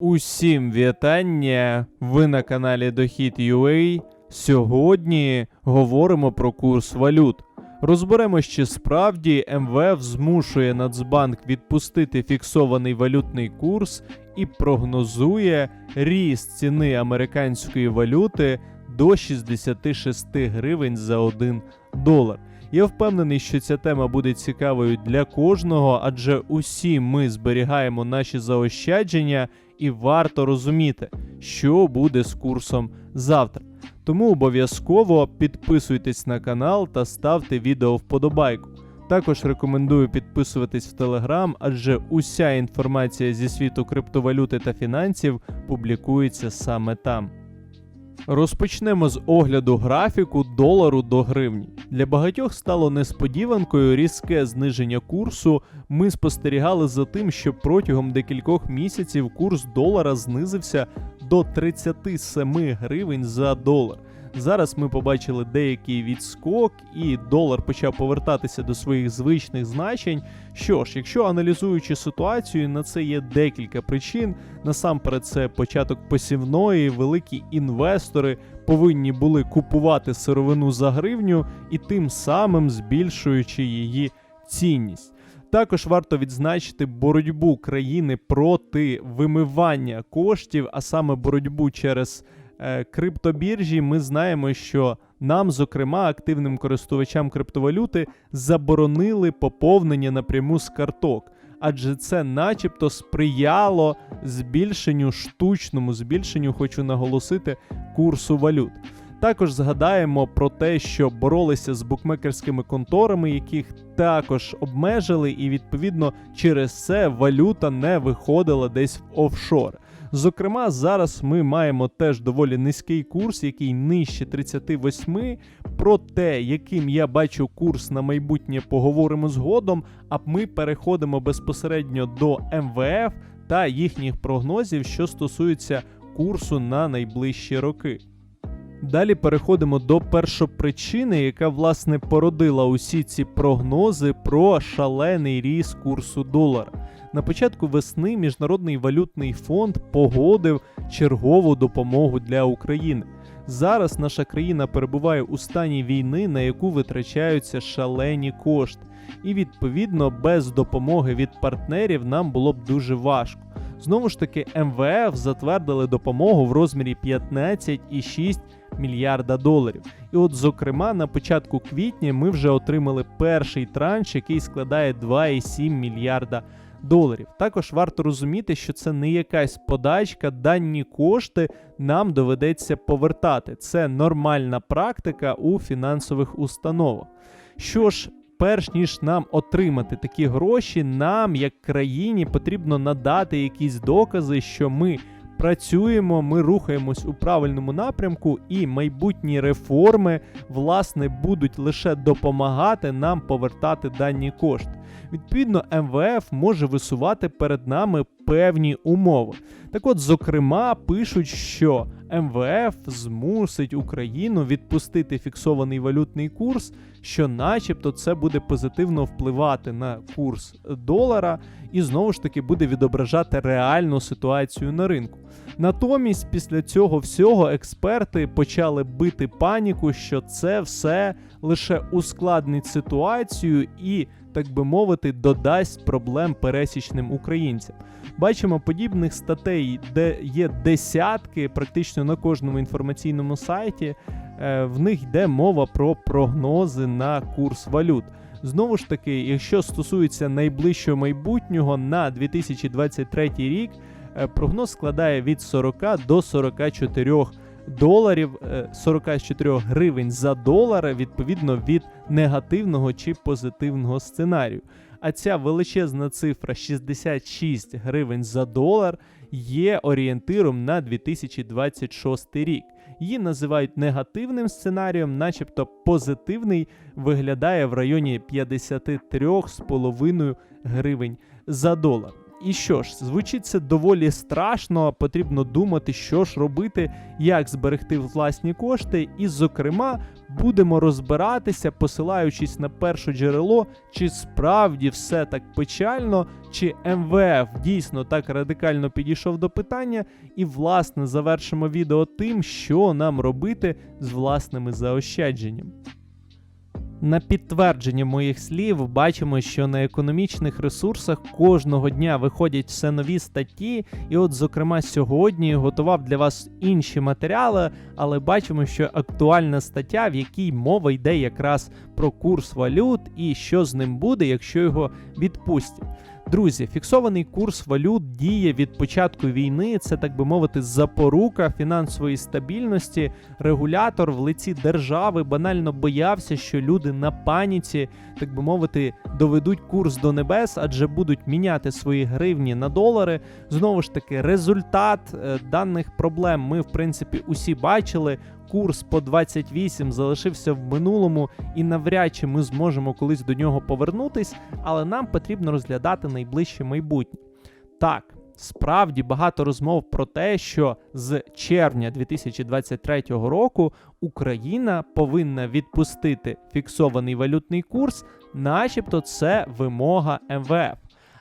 Усім вітання! Ви на каналі Дохід.ua. Сьогодні говоримо про курс валют. Розберемо, чи справді МВФ змушує Нацбанк відпустити фіксований валютний курс і прогнозує ріст ціни американської валюти до 66 гривень за 1 долар. Я впевнений, що ця тема буде цікавою для кожного, адже усі ми зберігаємо наші заощадження і варто розуміти, що буде з курсом завтра. Тому обов'язково підписуйтесь на канал та ставте відео вподобайку. Також рекомендую підписуватись в Телеграм, адже уся інформація зі світу криптовалюти та фінансів публікується саме там. Розпочнемо з огляду графіку долару до гривні. Для багатьох стало несподіванкою різке зниження курсу. Ми спостерігали за тим, що протягом декількох місяців курс долара знизився до 37 гривень за долар. Зараз ми побачили деякий відскок, і долар почав повертатися до своїх звичних значень. Що ж, якщо аналізуючи ситуацію, на це є декілька причин. Насамперед, це початок посівної, великі інвестори повинні були купувати сировину за гривню і тим самим збільшуючи її цінність. Також варто відзначити боротьбу країни проти вимивання коштів, а саме боротьбу через криптобіржі. Ми знаємо, що нам, зокрема, активним користувачам криптовалюти, заборонили поповнення напряму з карток. Адже це начебто сприяло збільшенню штучному збільшенню, хочу наголосити, курсу валют. Також згадаємо про те, що боролися з букмекерськими конторами, яких також обмежили, і відповідно через це валюта не виходила десь в офшор. Зокрема, зараз ми маємо теж доволі низький курс, який нижче 38. Про те, яким я бачу курс на майбутнє, поговоримо згодом. А ми переходимо безпосередньо до МВФ та їхніх прогнозів, що стосуються курсу на найближчі роки. Далі переходимо до першопричини, яка власне породила усі ці прогнози про шалений ріст курсу долара. На початку весни Міжнародний валютний фонд погодив чергову допомогу для України. Зараз наша країна перебуває у стані війни, на яку витрачаються шалені кошти, і відповідно без допомоги від партнерів нам було б дуже важко. Знову ж таки, МВФ затвердили допомогу в розмірі 15,6 мільярда доларів. І от, зокрема, на початку квітня ми вже отримали перший транш, який складає 2,7 мільярда доларів. Також варто розуміти, що це не якась подачка, дані кошти нам доведеться повертати. Це нормальна практика у фінансових установах. Що ж, перш ніж нам отримати такі гроші, нам, як країні, потрібно надати якісь докази, що ми працюємо, ми рухаємось у правильному напрямку, і майбутні реформи власне будуть лише допомагати нам повертати дані кошти. Відповідно, МВФ може висувати перед нами певні умови. Так от, зокрема, пишуть, що МВФ змусить Україну відпустити фіксований валютний курс, що, начебто, це буде позитивно впливати на курс долара і знову ж таки буде відображати реальну ситуацію на ринку. Натомість, після цього всього експерти почали бити паніку, що це все лише ускладнить ситуацію і, так би мовити, додасть проблем пересічним українцям. Бачимо подібних статей, де є десятки, практично на кожному інформаційному сайті. Е, В них йде мова про прогнози на курс валют. Знову ж таки, якщо стосується найближчого майбутнього на 2023 рік, е, прогноз складає від 40 до 44 доларів, е, 44 гривень за долар, відповідно від негативного чи позитивного сценарію. А ця величезна цифра 66 гривень за долар є орієнтиром на 2026 рік. Її називають негативним сценарієм, начебто позитивний виглядає в районі 53,5 гривень за долар. І що ж, звучить це доволі страшно. Потрібно думати, що ж робити, як зберегти власні кошти, і, зокрема, будемо розбиратися, посилаючись на перше джерело, чи справді все так печально, чи МВФ дійсно так радикально підійшов до питання, і власне завершимо відео тим, що нам робити з власними заощадженнями. На підтвердження моїх слів бачимо, що на економічних ресурсах кожного дня виходять все нові статті, і от, зокрема, сьогодні готував для вас інші матеріали, але бачимо, що актуальна стаття, в якій мова йде якраз про курс валют і що з ним буде, якщо його відпустять. Друзі, фіксований курс валют діє від початку війни. Це так би мовити, запорука фінансової стабільності. Регулятор в лиці держави банально боявся, що люди на паніці, так би мовити, доведуть курс до небес, адже будуть міняти свої гривні на долари. Знову ж таки, результат е, даних проблем ми, в принципі, усі бачили. Курс по 28 залишився в минулому, і навряд чи ми зможемо колись до нього повернутись, але нам потрібно розглядати найближче майбутнє. Так, справді багато розмов про те, що з червня 2023 року Україна повинна відпустити фіксований валютний курс, начебто це вимога МВФ.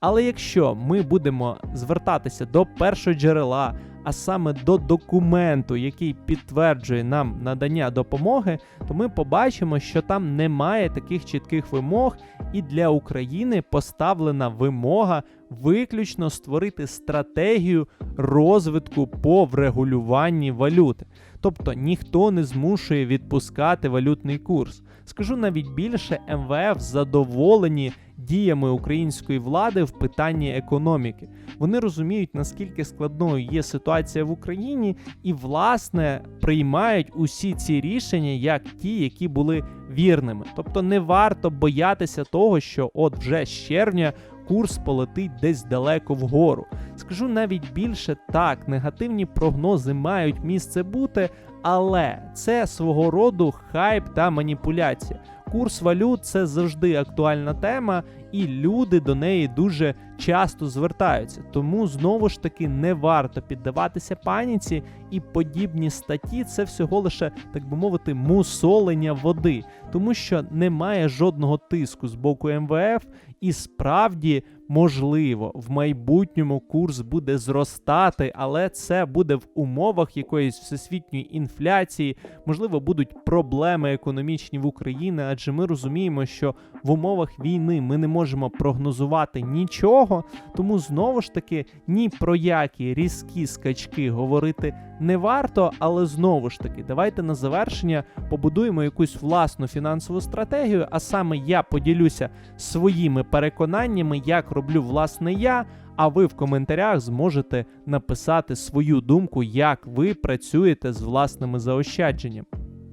Але якщо ми будемо звертатися до першого джерела, а саме до документу, який підтверджує нам надання допомоги, то ми побачимо, що там немає таких чітких вимог, і для України поставлена вимога виключно створити стратегію розвитку по врегулюванні валюти. Тобто ніхто не змушує відпускати валютний курс. Скажу навіть більше, МВФ задоволені діями української влади в питанні економіки. Вони розуміють, наскільки складною є ситуація в Україні, і, власне, приймають усі ці рішення як ті, які були вірними. Тобто не варто боятися того, що от вже з червня. Курс полетить десь далеко вгору. Скажу навіть більше так, негативні прогнози мають місце бути, але це свого роду хайп та маніпуляція. Курс валют це завжди актуальна тема, і люди до неї дуже часто звертаються. Тому знову ж таки не варто піддаватися паніці, і подібні статті це всього лише, так би мовити, мусолення води, тому що немає жодного тиску з боку МВФ, і справді можливо в майбутньому курс буде зростати, але це буде в умовах якоїсь всесвітньої інфляції. Можливо, будуть проблеми економічні в Україні, адже ми розуміємо, що в умовах війни ми не можемо прогнозувати нічого, тому знову ж таки ні про які різкі скачки говорити не варто, але знову ж таки, давайте на завершення побудуємо якусь власну фінансову стратегію, а саме я поділюся своїми переконаннями, як роблю власне я. А ви в коментарях зможете написати свою думку, як ви працюєте з власними заощадженнями.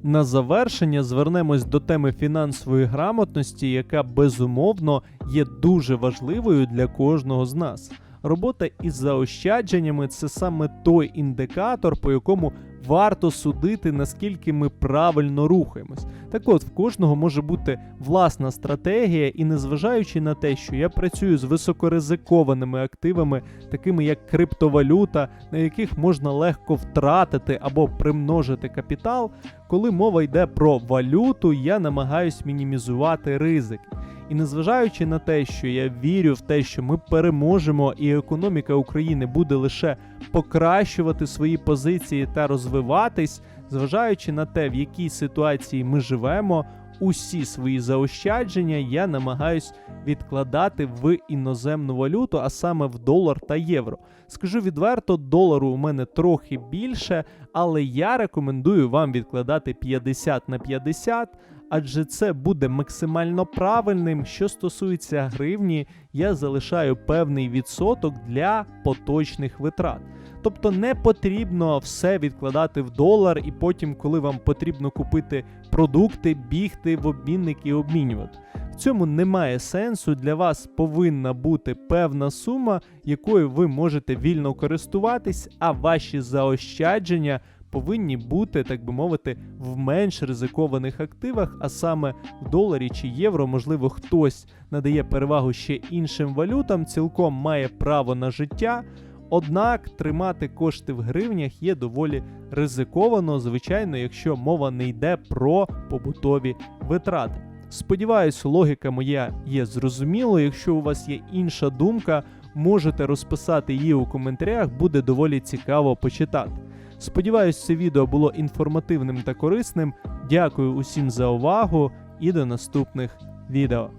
На завершення звернемось до теми фінансової грамотності, яка безумовно є дуже важливою для кожного з нас. Робота із заощадженнями це саме той індикатор, по якому варто судити, наскільки ми правильно рухаємось. Так от, в кожного може бути власна стратегія, і незважаючи на те, що я працюю з високоризикованими активами, такими як криптовалюта, на яких можна легко втратити або примножити капітал, коли мова йде про валюту, я намагаюсь мінімізувати ризики. І незважаючи на те, що я вірю в те, що ми переможемо, і економіка України буде лише покращувати свої позиції та розвиватись, зважаючи на те, в якій ситуації ми живемо, усі свої заощадження я намагаюсь відкладати в іноземну валюту, а саме в долар та євро. Скажу відверто, долару у мене трохи більше, але я рекомендую вам відкладати 50 на 50, адже це буде максимально правильним. Що стосується гривні, я залишаю певний відсоток для поточних витрат. Тобто не потрібно все відкладати в долар, і потім, коли вам потрібно купити продукти, бігти в обмінник і обмінювати. В цьому немає сенсу. Для вас повинна бути певна сума, якою ви можете вільно користуватись, а ваші заощадження повинні бути, так би мовити, в менш ризикованих активах, а саме в доларі чи євро, можливо, хтось надає перевагу ще іншим валютам, цілком має право на життя. Однак тримати кошти в гривнях є доволі ризиковано, звичайно, якщо мова не йде про побутові витрати. Сподіваюсь, логіка моя є зрозумілою. Якщо у вас є інша думка, можете розписати її у коментарях, буде доволі цікаво почитати. Сподіваюсь, це відео було інформативним та корисним. Дякую усім за увагу і до наступних відео.